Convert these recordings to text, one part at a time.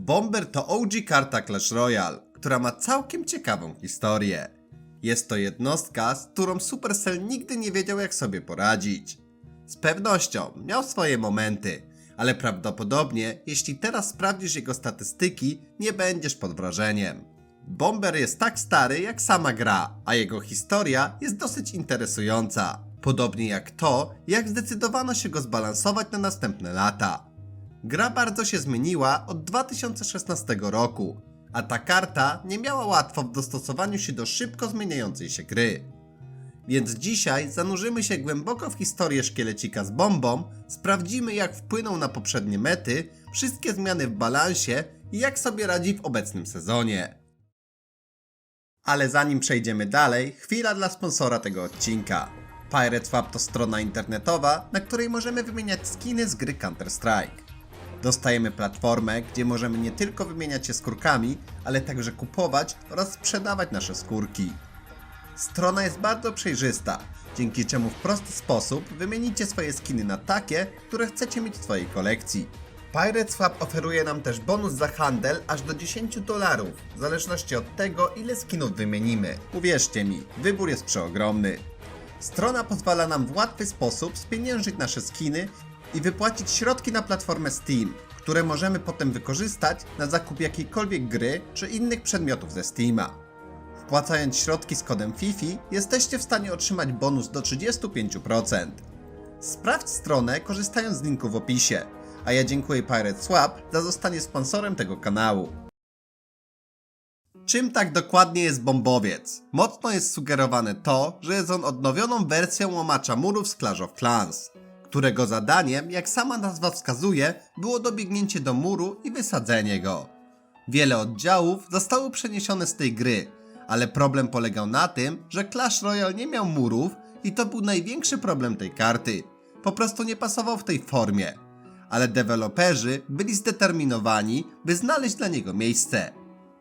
Bomber to OG karta Clash Royale, która ma całkiem ciekawą historię. Jest to jednostka, z którą Supercell nigdy nie wiedział jak sobie poradzić. Z pewnością miał swoje momenty, ale prawdopodobnie jeśli teraz sprawdzisz jego statystyki, nie będziesz pod wrażeniem. Bomber jest tak stary jak sama gra, a jego historia jest dosyć interesująca. Podobnie jak to, jak zdecydowano się go zbalansować na następne lata. Gra bardzo się zmieniła od 2016 roku, a ta karta nie miała łatwo w dostosowaniu się do szybko zmieniającej się gry. Więc dzisiaj zanurzymy się głęboko w historię szkielecika z bombą, sprawdzimy jak wpłyną na poprzednie mety, wszystkie zmiany w balansie i jak sobie radzi w obecnym sezonie. Ale zanim przejdziemy dalej, chwila dla sponsora tego odcinka. Pirate Swap to strona internetowa, na której możemy wymieniać skiny z gry Counter-Strike. Dostajemy platformę, gdzie możemy nie tylko wymieniać się skórkami, ale także kupować oraz sprzedawać nasze skórki. Strona jest bardzo przejrzysta, dzięki czemu w prosty sposób wymienicie swoje skiny na takie, które chcecie mieć w swojej kolekcji. Pirate Swap oferuje nam też bonus za handel aż do 10 dolarów, w zależności od tego, ile skinów wymienimy. Uwierzcie mi, wybór jest przeogromny. Strona pozwala nam w łatwy sposób spieniężyć nasze skiny i wypłacić środki na platformę Steam, które możemy potem wykorzystać na zakup jakiejkolwiek gry czy innych przedmiotów ze Steama. Wpłacając środki z kodem FIFI jesteście w stanie otrzymać bonus do 35%. Sprawdź stronę korzystając z linku w opisie, a ja dziękuję Pirate Swap za zostanie sponsorem tego kanału. Czym tak dokładnie jest bombowiec? Mocno jest sugerowane to, że jest on odnowioną wersją łamacza murów z Clash of Clans, którego zadaniem, jak sama nazwa wskazuje, było dobiegnięcie do muru i wysadzenie go. Wiele oddziałów zostało przeniesione z tej gry, ale problem polegał na tym, że Clash Royale nie miał murów i to był największy problem tej karty. Po prostu nie pasował w tej formie. Ale deweloperzy byli zdeterminowani, by znaleźć dla niego miejsce.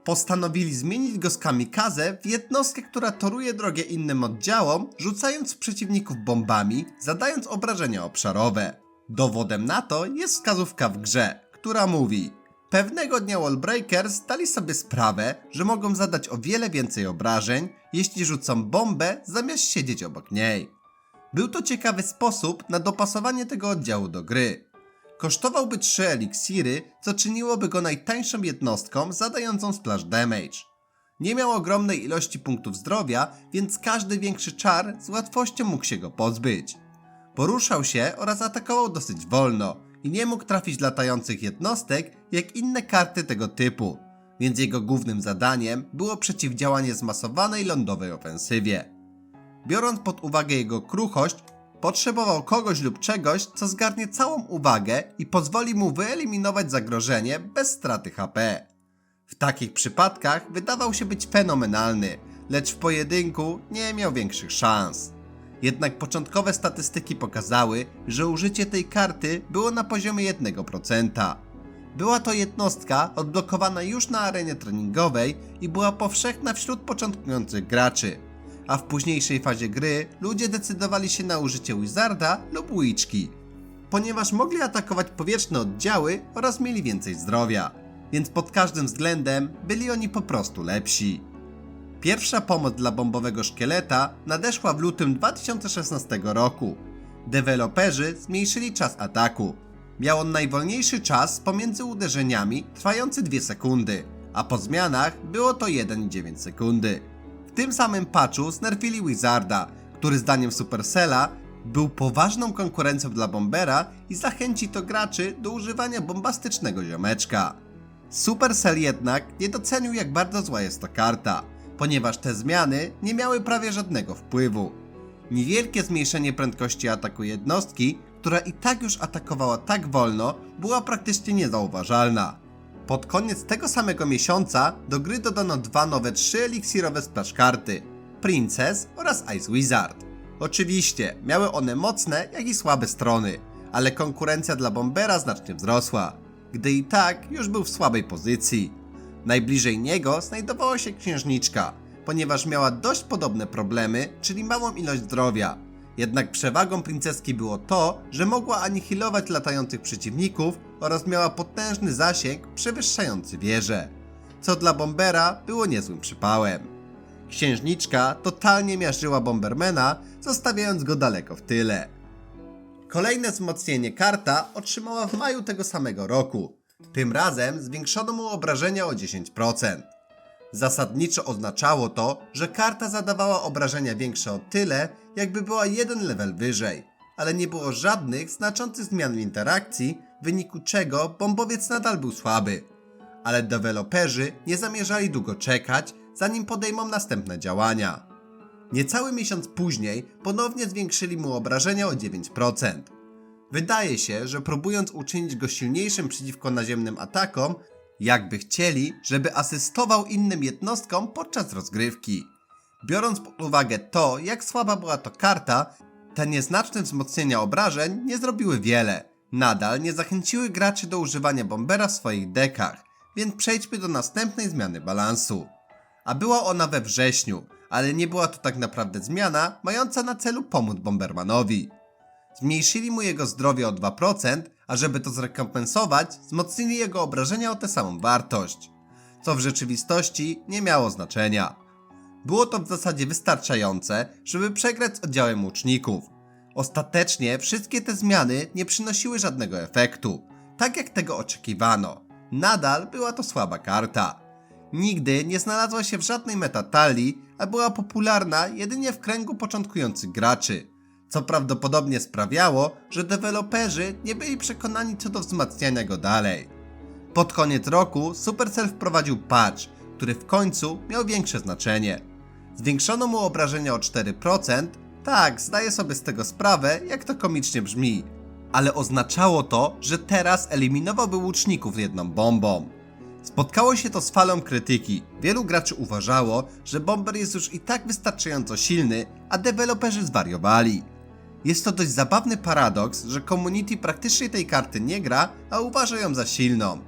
Postanowili zmienić go z kamikaze w jednostkę, która toruje drogę innym oddziałom, rzucając przeciwników bombami, zadając obrażenia obszarowe. Dowodem na to jest wskazówka w grze, która mówi Pewnego dnia Wallbreakers dali sobie sprawę, że mogą zadać o wiele więcej obrażeń, jeśli rzucą bombę zamiast siedzieć obok niej. Był to ciekawy sposób na dopasowanie tego oddziału do gry. Kosztowałby 3 eliksiry, co czyniłoby go najtańszą jednostką zadającą splash damage. Nie miał ogromnej ilości punktów zdrowia, więc każdy większy czar z łatwością mógł się go pozbyć. Poruszał się oraz atakował dosyć wolno i nie mógł trafić latających jednostek jak inne karty tego typu, więc jego głównym zadaniem było przeciwdziałanie zmasowanej lądowej ofensywie. Biorąc pod uwagę jego kruchość, potrzebował kogoś lub czegoś, co zgarnie całą uwagę i pozwoli mu wyeliminować zagrożenie bez straty HP. W takich przypadkach wydawał się być fenomenalny, lecz w pojedynku nie miał większych szans. Jednak początkowe statystyki pokazały, że użycie tej karty było na poziomie 1%. Była to jednostka odblokowana już na arenie treningowej i była powszechna wśród początkujących graczy. A w późniejszej fazie gry ludzie decydowali się na użycie Wizarda lub Witchki, ponieważ mogli atakować powietrzne oddziały oraz mieli więcej zdrowia, więc pod każdym względem byli oni po prostu lepsi. Pierwsza pomoc dla bombowego szkieleta nadeszła w lutym 2016 roku. Deweloperzy zmniejszyli czas ataku. Miał on najwolniejszy czas pomiędzy uderzeniami, trwający 2 sekundy, a po zmianach było to 1,9 sekundy. W tym samym patchu znerfili Wizarda, który zdaniem Supercella był poważną konkurencją dla Bombera i zachęci to graczy do używania bombastycznego ziomeczka. Supercell jednak nie docenił jak bardzo zła jest to karta, ponieważ te zmiany nie miały prawie żadnego wpływu. Niewielkie zmniejszenie prędkości ataku jednostki, która i tak już atakowała tak wolno, była praktycznie niezauważalna. Pod koniec tego samego miesiąca do gry dodano dwa nowe 3 eliksirowe splash karty Princess oraz Ice Wizard. Oczywiście miały one mocne, jak i słabe strony, ale konkurencja dla Bombera znacznie wzrosła, gdy i tak już był w słabej pozycji. Najbliżej niego znajdowała się księżniczka, ponieważ miała dość podobne problemy, czyli małą ilość zdrowia. Jednak przewagą princeski było to, że mogła anihilować latających przeciwników oraz miała potężny zasięg przewyższający wieżę, co dla Bombera było niezłym przypałem. Księżniczka totalnie miażdżyła Bombermana, zostawiając go daleko w tyle. Kolejne wzmocnienie karta otrzymała w maju tego samego roku. Tym razem zwiększono mu obrażenia o 10%. Zasadniczo oznaczało to, że karta zadawała obrażenia większe o tyle, jakby była jeden level wyżej, ale nie było żadnych znaczących zmian w interakcji, w wyniku czego bombowiec nadal był słaby. Ale deweloperzy nie zamierzali długo czekać, zanim podejmą następne działania. Niecały miesiąc później ponownie zwiększyli mu obrażenia o 9%. Wydaje się, że próbując uczynić go silniejszym przeciwko naziemnym atakom, jakby chcieli, żeby asystował innym jednostkom podczas rozgrywki. Biorąc pod uwagę to, jak słaba była to karta, te nieznaczne wzmocnienia obrażeń nie zrobiły wiele. Nadal nie zachęciły graczy do używania bombera w swoich dekach, więc przejdźmy do następnej zmiany balansu. A była ona we wrześniu, ale nie była to tak naprawdę zmiana mająca na celu pomóc Bombermanowi. Zmniejszyli mu jego zdrowie o 2%, a żeby to zrekompensować, wzmocnili jego obrażenia o tę samą wartość, co w rzeczywistości nie miało znaczenia. Było to w zasadzie wystarczające, żeby przegrać z oddziałem łuczników. Ostatecznie wszystkie te zmiany nie przynosiły żadnego efektu, tak jak tego oczekiwano. Nadal była to słaba karta. Nigdy nie znalazła się w żadnej metatalii, a była popularna jedynie w kręgu początkujących graczy, co prawdopodobnie sprawiało, że deweloperzy nie byli przekonani co do wzmacniania go dalej. Pod koniec roku Supercell wprowadził patch, który w końcu miał większe znaczenie. Zwiększono mu obrażenia o 4%, tak, zdaję sobie z tego sprawę, jak to komicznie brzmi, ale oznaczało to, że teraz eliminowałby łuczników jedną bombą. Spotkało się to z falą krytyki. Wielu graczy uważało, że Bomber jest już i tak wystarczająco silny, a deweloperzy zwariowali. Jest to dość zabawny paradoks, że community praktycznie tej karty nie gra, a uważa ją za silną.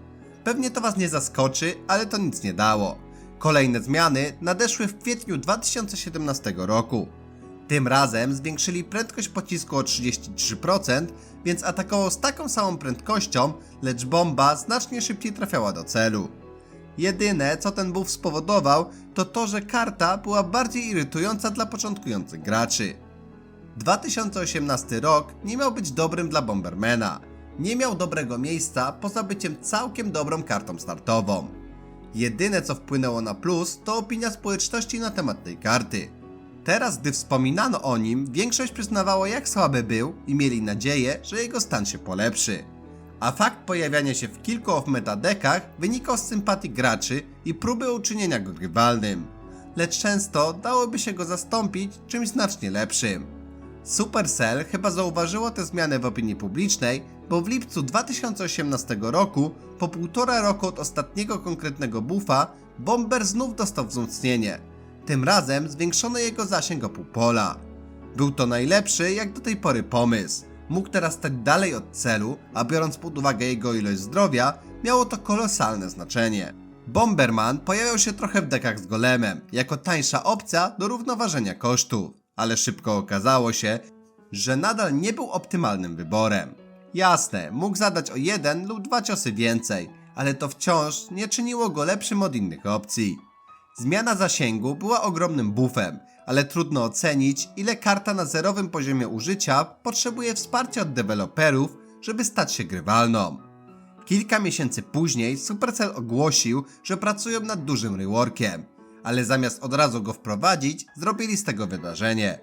Pewnie to was nie zaskoczy, ale to nic nie dało. Kolejne zmiany nadeszły w kwietniu 2017 roku. Tym razem zwiększyli prędkość pocisku o 33%, więc atakował z taką samą prędkością, lecz bomba znacznie szybciej trafiała do celu. Jedyne, co ten buff spowodował, to to, że karta była bardziej irytująca dla początkujących graczy. 2018 rok nie miał być dobrym dla Bombermana. Nie miał dobrego miejsca poza byciem całkiem dobrą kartą startową. Jedyne co wpłynęło na plus to opinia społeczności na temat tej karty. Teraz, gdy wspominano o nim, większość przyznawało jak słaby był i mieli nadzieję, że jego stan się polepszy. A fakt pojawiania się w kilku off-meta dekach wynikał z sympatii graczy i próby uczynienia go grywalnym. Lecz często dałoby się go zastąpić czymś znacznie lepszym. Supercell chyba zauważyło tę zmianę w opinii publicznej, bo w lipcu 2018 roku, po półtora roku od ostatniego konkretnego buffa, Bomber znów dostał wzmocnienie. Tym razem zwiększono jego zasięg o pół pola. Był to najlepszy jak do tej pory pomysł. Mógł teraz stać dalej od celu, a biorąc pod uwagę jego ilość zdrowia, miało to kolosalne znaczenie. Bomberman pojawiał się trochę w dekach z golemem, jako tańsza opcja do równoważenia kosztów, ale szybko okazało się, że nadal nie był optymalnym wyborem. Jasne, mógł zadać o jeden lub dwa ciosy więcej, ale to wciąż nie czyniło go lepszym od innych opcji. Zmiana zasięgu była ogromnym buffem, ale trudno ocenić, ile karta na zerowym poziomie użycia potrzebuje wsparcia od deweloperów, żeby stać się grywalną. Kilka miesięcy później Supercell ogłosił, że pracują nad dużym reworkiem, ale zamiast od razu go wprowadzić, zrobili z tego wydarzenie.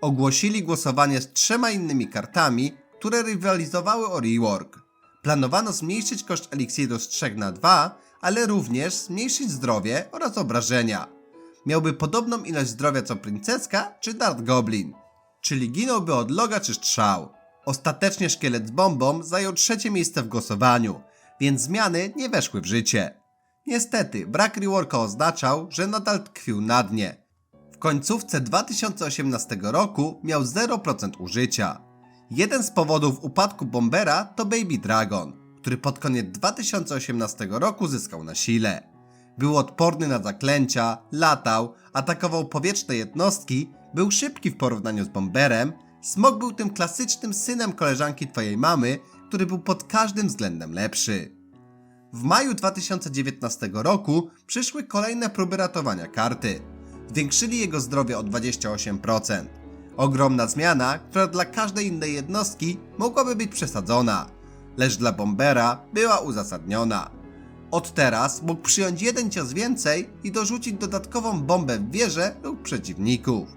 Ogłosili głosowanie z trzema innymi kartami, które rywalizowały o rework. Planowano zmniejszyć koszt eliksiru z 3 na 2, ale również zmniejszyć zdrowie oraz obrażenia. Miałby podobną ilość zdrowia co princeska czy Dart Goblin, czyli ginąłby od loga czy strzał. Ostatecznie szkielet z bombą zajął trzecie miejsce w głosowaniu, więc zmiany nie weszły w życie. Niestety, brak reworka oznaczał, że nadal tkwił na dnie. W końcówce 2018 roku miał 0% użycia. Jeden z powodów upadku Bombera to Baby Dragon, który pod koniec 2018 roku zyskał na sile. Był odporny na zaklęcia, latał, atakował powietrzne jednostki, był szybki w porównaniu z Bomberem, Smok był tym klasycznym synem koleżanki twojej mamy, który był pod każdym względem lepszy. W maju 2019 roku przyszły kolejne próby ratowania karty. Zwiększyli jego zdrowie o 28%. Ogromna zmiana, która dla każdej innej jednostki mogłaby być przesadzona, lecz dla Bombera była uzasadniona. Od teraz mógł przyjąć jeden cios więcej i dorzucić dodatkową bombę w wieżę lub przeciwników.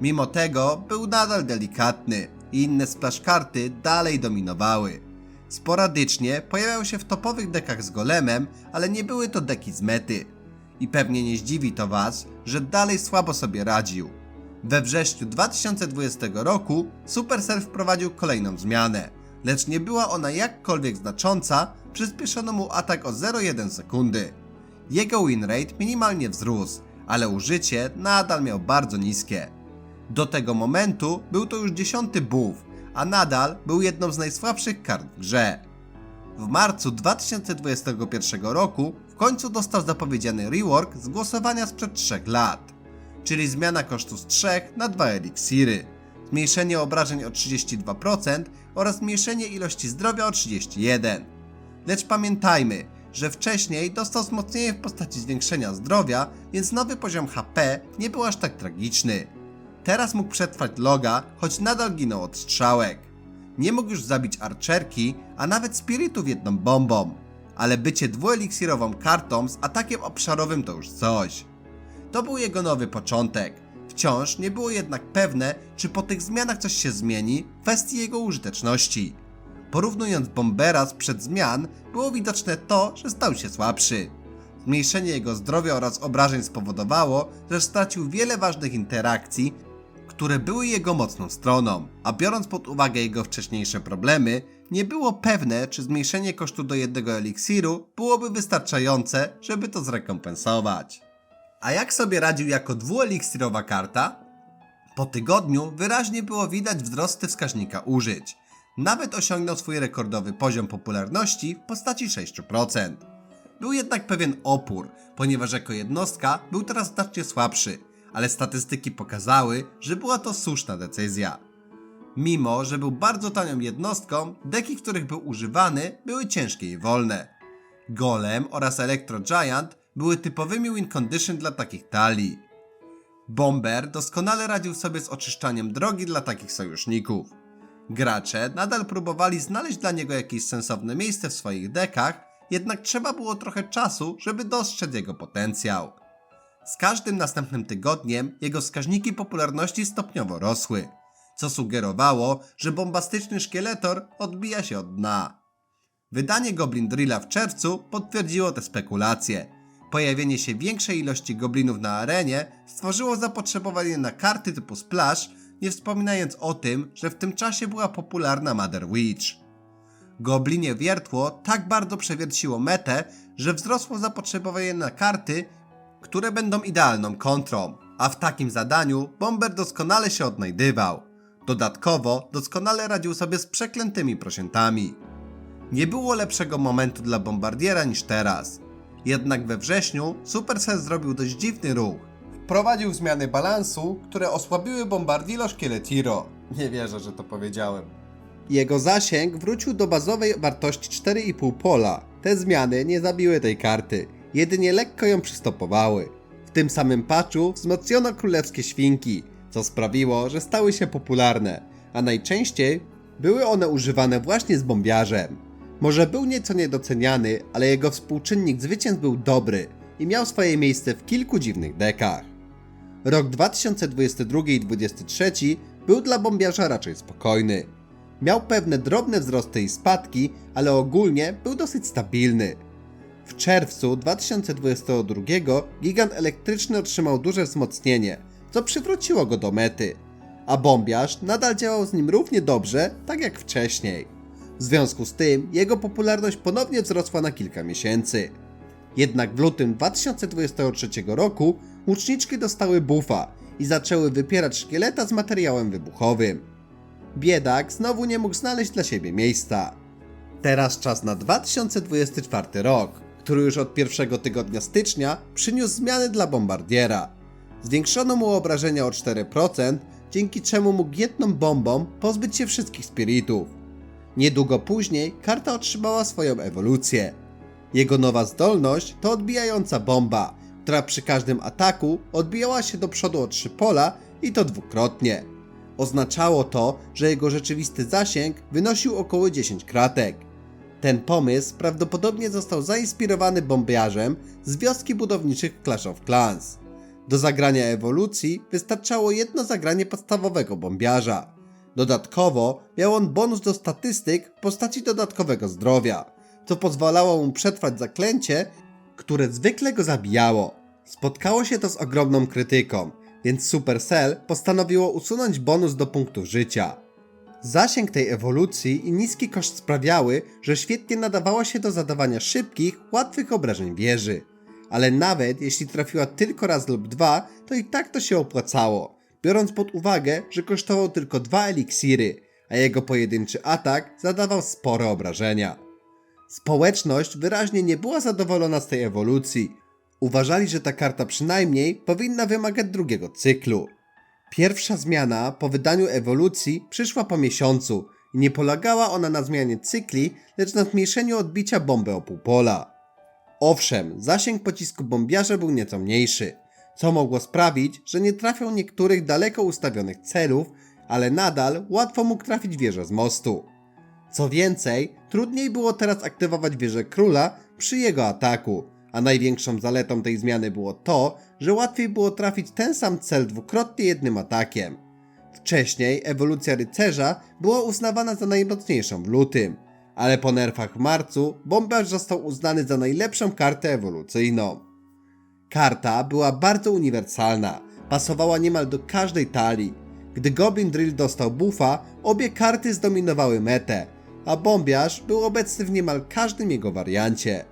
Mimo tego był nadal delikatny i inne splash karty dalej dominowały. Sporadycznie pojawiał się w topowych dekach z golemem, ale nie były to deki z mety. I pewnie nie zdziwi to was, że dalej słabo sobie radził. We wrześniu 2020 roku Supercell wprowadził kolejną zmianę, lecz nie była ona jakkolwiek znacząca, przyspieszono mu atak o 0,1 sekundy. Jego win rate minimalnie wzrósł, ale użycie nadal miał bardzo niskie. Do tego momentu był to już dziesiąty buff, a nadal był jedną z najsłabszych kart w grze. W marcu 2021 roku w końcu dostał zapowiedziany rework z głosowania sprzed 3 lat, czyli zmiana kosztu z 3 na 2 eliksiry, zmniejszenie obrażeń o 32% oraz zmniejszenie ilości zdrowia o 31%. Lecz pamiętajmy, że wcześniej dostał wzmocnienie w postaci zwiększenia zdrowia, więc nowy poziom HP nie był aż tak tragiczny. Teraz mógł przetrwać loga, choć nadal ginął od strzałek. Nie mógł już zabić archerki, a nawet spiritów jedną bombą. Ale bycie dwueliksirową kartą z atakiem obszarowym to już coś. To był jego nowy początek. Wciąż nie było jednak pewne, czy po tych zmianach coś się zmieni w kwestii jego użyteczności. Porównując Bombera sprzed zmian, było widoczne to, że stał się słabszy. Zmniejszenie jego zdrowia oraz obrażeń spowodowało, że stracił wiele ważnych interakcji, które były jego mocną stroną, a biorąc pod uwagę jego wcześniejsze problemy, nie było pewne, czy zmniejszenie kosztu do jednego eliksiru byłoby wystarczające, żeby to zrekompensować. A jak sobie radził jako dwueliksirowa karta? Po tygodniu wyraźnie było widać wzrosty wskaźnika użyć. Nawet osiągnął swój rekordowy poziom popularności w postaci 6%. Był jednak pewien opór, ponieważ jako jednostka był teraz znacznie słabszy, ale statystyki pokazały, że była to słuszna decyzja. Mimo, że był bardzo tanią jednostką, deki, w których był używany, były ciężkie i wolne. Golem oraz Electro Giant były typowymi win condition dla takich talii. Bomber doskonale radził sobie z oczyszczaniem drogi dla takich sojuszników. Gracze nadal próbowali znaleźć dla niego jakieś sensowne miejsce w swoich dekach, jednak trzeba było trochę czasu, żeby dostrzec jego potencjał. Z każdym następnym tygodniem jego wskaźniki popularności stopniowo rosły, co sugerowało, że bombastyczny szkieletor odbija się od dna. Wydanie Goblin Drilla w czerwcu potwierdziło te spekulacje. Pojawienie się większej ilości goblinów na arenie stworzyło zapotrzebowanie na karty typu Splash, nie wspominając o tym, że w tym czasie była popularna Mother Witch. Goblinie wiertło tak bardzo przewierciło metę, że wzrosło zapotrzebowanie na karty, które będą idealną kontrą, a w takim zadaniu Bomber doskonale się odnajdywał. Dodatkowo doskonale radził sobie z przeklętymi prosiętami. Nie było lepszego momentu dla Bombardiera niż teraz. Jednak we wrześniu Supercell zrobił dość dziwny ruch. Wprowadził zmiany balansu, które osłabiły Bombardilo Szkieletiro. Nie wierzę, że to powiedziałem. Jego zasięg wrócił do bazowej wartości 4,5 pola. Te zmiany nie zabiły tej karty, jedynie lekko ją przystopowały. W tym samym patchu wzmocniono królewskie świnki, co sprawiło, że stały się popularne, a najczęściej były one używane właśnie z bombiarzem. Może był nieco niedoceniany, ale jego współczynnik zwycięstw był dobry i miał swoje miejsce w kilku dziwnych dekach. Rok 2022 i 2023 był dla bombiarza raczej spokojny. Miał pewne drobne wzrosty i spadki, ale ogólnie był dosyć stabilny. W czerwcu 2022 gigant elektryczny otrzymał duże wzmocnienie, co przywróciło go do mety, a bombiarz nadal działał z nim równie dobrze, tak jak wcześniej. W związku z tym jego popularność ponownie wzrosła na kilka miesięcy. Jednak w lutym 2023 roku łuczniczki dostały buffa i zaczęły wypierać szkieleta z materiałem wybuchowym. Biedak znowu nie mógł znaleźć dla siebie miejsca. Teraz czas na 2024 rok, który już od pierwszego tygodnia stycznia przyniósł zmiany dla Bombardiera. Zwiększono mu obrażenia o 4%, dzięki czemu mógł jedną bombą pozbyć się wszystkich spiritów. Niedługo później karta otrzymała swoją ewolucję. Jego nowa zdolność to odbijająca bomba, która przy każdym ataku odbijała się do przodu o trzy pola i to dwukrotnie. Oznaczało to, że jego rzeczywisty zasięg wynosił około 10 kratek. Ten pomysł prawdopodobnie został zainspirowany bombiarzem z wioski budowniczych Clash of Clans. Do zagrania ewolucji wystarczało jedno zagranie podstawowego bombiarza. Dodatkowo miał on bonus do statystyk w postaci dodatkowego zdrowia, co pozwalało mu przetrwać zaklęcie, które zwykle go zabijało. Spotkało się to z ogromną krytyką, więc Supercell postanowiło usunąć bonus do punktów życia. Zasięg tej ewolucji i niski koszt sprawiały, że świetnie nadawała się do zadawania szybkich, łatwych obrażeń wieży. Ale nawet jeśli trafiła tylko raz lub dwa, to i tak to się opłacało, biorąc pod uwagę, że kosztował tylko dwa eliksiry, a jego pojedynczy atak zadawał spore obrażenia. Społeczność wyraźnie nie była zadowolona z tej ewolucji. Uważali, że ta karta przynajmniej powinna wymagać drugiego cyklu. Pierwsza zmiana po wydaniu ewolucji przyszła po miesiącu i nie polegała ona na zmianie cykli, lecz na zmniejszeniu odbicia bomby o pół pola. Owszem, zasięg pocisku bombiarza był nieco mniejszy, co mogło sprawić, że nie trafiał niektórych daleko ustawionych celów, ale nadal łatwo mógł trafić wieżę z mostu. Co więcej, trudniej było teraz aktywować wieżę króla przy jego ataku, a największą zaletą tej zmiany było to, że łatwiej było trafić ten sam cel dwukrotnie jednym atakiem. Wcześniej ewolucja rycerza była uznawana za najmocniejszą w lutym, ale po nerfach w marcu bombarz został uznany za najlepszą kartę ewolucyjną. Karta była bardzo uniwersalna, pasowała niemal do każdej talii. Gdy Goblin Drill dostał buffa, obie karty zdominowały metę, a bombiarz był obecny w niemal każdym jego wariancie.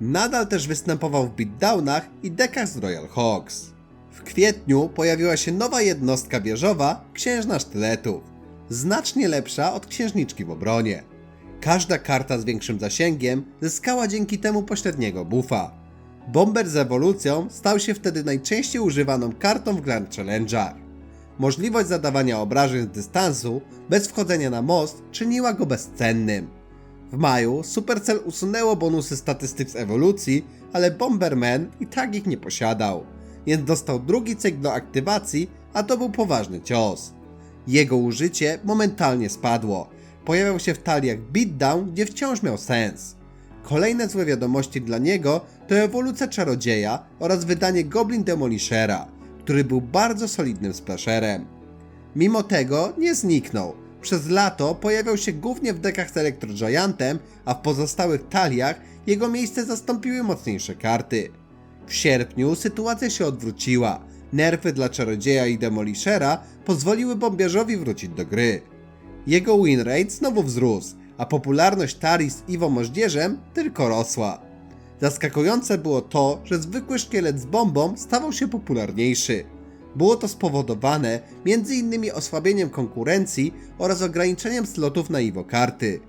Nadal też występował w beatdownach i dekach z Royal Hawks. W kwietniu pojawiła się nowa jednostka wieżowa, Księżna Sztyletów, znacznie lepsza od Księżniczki w obronie. Każda karta z większym zasięgiem zyskała dzięki temu pośredniego buffa. Bomber z ewolucją stał się wtedy najczęściej używaną kartą w Grand Challenger. Możliwość zadawania obrażeń z dystansu bez wchodzenia na most czyniła go bezcennym. W maju Supercell usunęło bonusy statystyk z ewolucji, ale Bomberman i tak ich nie posiadał, więc dostał drugi cykl do aktywacji, a to był poważny cios. Jego użycie momentalnie spadło. Pojawiał się w taliach Beatdown, gdzie wciąż miał sens. Kolejne złe wiadomości dla niego to ewolucja czarodzieja oraz wydanie Goblin Demolishera, który był bardzo solidnym splasherem. Mimo tego nie zniknął. Przez lato pojawiał się głównie w dekach z Electro Giantem, a w pozostałych taliach jego miejsce zastąpiły mocniejsze karty. W sierpniu sytuacja się odwróciła. Nerfy dla czarodzieja i demolishera pozwoliły bombiarzowi wrócić do gry. Jego win rate znowu wzrósł, a popularność Tari z Iwo Moździerzem tylko rosła. Zaskakujące było to, że zwykły szkielet z bombą stawał się popularniejszy. Było to spowodowane m.in. osłabieniem konkurencji oraz ograniczeniem slotów na Iwo karty.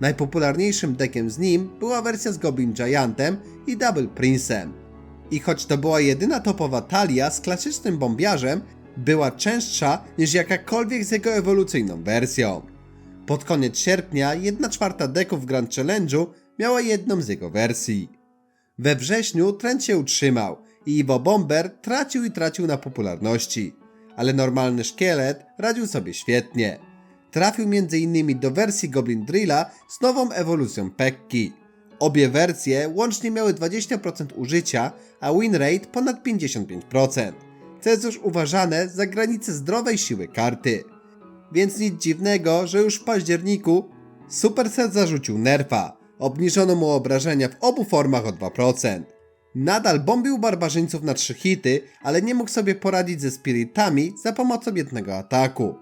Najpopularniejszym dekiem z nim była wersja z Goblin Giantem i Double Prince'em. I choć to była jedyna topowa talia z klasycznym bombiarzem, była częstsza niż jakakolwiek z jego ewolucyjną wersją. Pod koniec sierpnia 1 czwarta deków Grand Challenge'u miała jedną z jego wersji. We wrześniu trend się utrzymał i Iwo Bomber tracił i tracił na popularności, ale normalny szkielet radził sobie świetnie. Trafił m.in. do wersji Goblin Drilla z nową ewolucją Pekki. Obie wersje łącznie miały 20% użycia, a win rate ponad 55%, co jest już uważane za granicę zdrowej siły karty. Więc nic dziwnego, że już w październiku Supercell zarzucił nerfa. Obniżono mu obrażenia w obu formach o 2%. Nadal bombił barbarzyńców na 3 hity, ale nie mógł sobie poradzić ze spiritami za pomocą jednego ataku.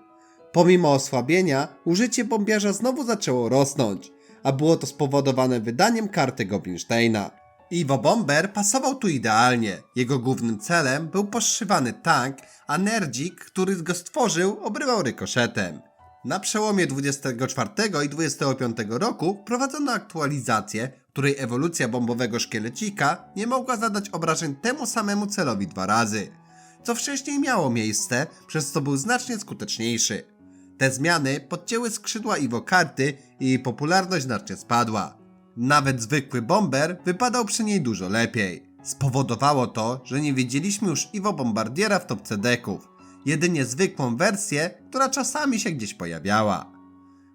Pomimo osłabienia, użycie bombiarza znowu zaczęło rosnąć, a było to spowodowane wydaniem karty Goblinsteina. Iwo Bomber pasował tu idealnie. Jego głównym celem był poszywany tank, a Nerdzik, który go stworzył, obrywał rykoszetem. Na przełomie 24 i 25 roku wprowadzono aktualizację, której ewolucja bombowego szkielecika nie mogła zadać obrażeń temu samemu celowi dwa razy, co wcześniej miało miejsce, przez co był znacznie skuteczniejszy. Te zmiany podcięły skrzydła Iwo Karty i jej popularność znacznie spadła. Nawet zwykły bomber wypadał przy niej dużo lepiej. Spowodowało to, że nie widzieliśmy już Iwo Bombardiera w topce deków, jedynie zwykłą wersję, która czasami się gdzieś pojawiała.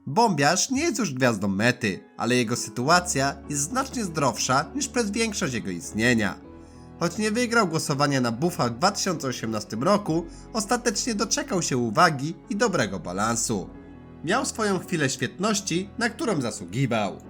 Bombiarz nie jest już gwiazdą mety, ale jego sytuacja jest znacznie zdrowsza niż przez większość jego istnienia. Choć nie wygrał głosowania na buffa w 2018 roku, ostatecznie doczekał się uwagi i dobrego balansu. Miał swoją chwilę świetności, na którą zasługiwał.